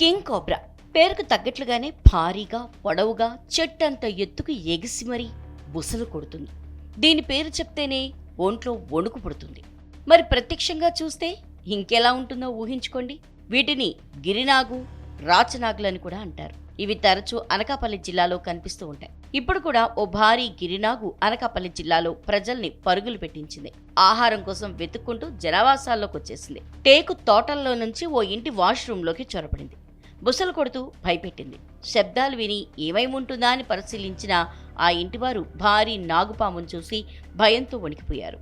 King cobra. పేరుకు తగ్గట్లుగానే భారీగా పొడవుగా చెట్టంత ఎత్తుకు ఎగిసి మరీ బుసలు కొడుతుంది. దీని పేరు చెప్తేనే ఒంట్లో వణుకు పుడుతుంది. మరి ప్రత్యక్షంగా చూస్తే ఇంకెలా ఉంటుందో ఊహించుకోండి. వీటిని గిరినాగు రాచనాగులని కూడా అంటారు. ఇవి తరచూ అనకాపల్లి జిల్లాలో కనిపిస్తూ ఉంటాయి. ఇప్పుడు కూడా ఓ భారీ గిరినాగు అనకాపల్లి జిల్లాలో ప్రజల్ని పరుగులు పెట్టించింది. ఆహారం కోసం వెతుక్కుంటూ జనావాసాల్లోకి వచ్చేసింది టేకు తోటల్లో నుంచి ఓ ఇంటి వాష్రూమ్లోకి చొరబడింది. బుసలు కొడుతూ భయపెట్టింది. శబ్దాలు విని ఏమైముంటుందా అని పరిశీలించిన ఆ ఇంటివారు భారీ నాగుపామును చూసి భయంతో వణికిపోయారు.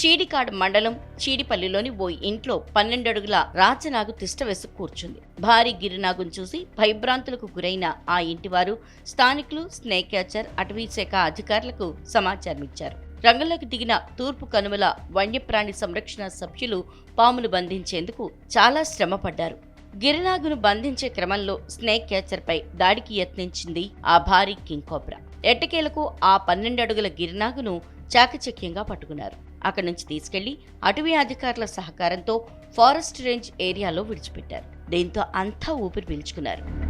చీడికాడ్ మండలం చీడిపల్లిలోని ఓ ఇంట్లో పన్నెండడుగుల రాచనాగు తిష్ట వేసి కూర్చుంది. భారీ గిరినాగును చూసి భయభ్రాంతులకు గురైన ఆ ఇంటివారు స్థానికులు స్నేక్ క్యాచర్ అటవీ శాఖ అధికారులకు సమాచారం ఇచ్చారు రంగంలోకి దిగిన తూర్పు కనుమల వన్యప్రాణి సంరక్షణ సభ్యులు పామును బంధించేందుకు చాలా శ్రమపడ్డారు. గిరినాగును బంధించే క్రమంలో స్నేక్ క్యాచర్పై దాడికి యత్నించింది ఆ భారీ కింగ్ కోబ్రా. ఎట్టకేలకు ఆ పన్నెండు అడుగుల గిరినాగును చాకచక్యంగా పట్టుకున్నారు. అక్కడి నుంచి తీసుకెళ్ళి అటవీ అధికారుల సహకారంతో ఫారెస్ట్ రేంజ్ ఏరియాలో విడిచిపెట్టారు. దీంతో అంతా ఊపిరి పీల్చుకున్నారు.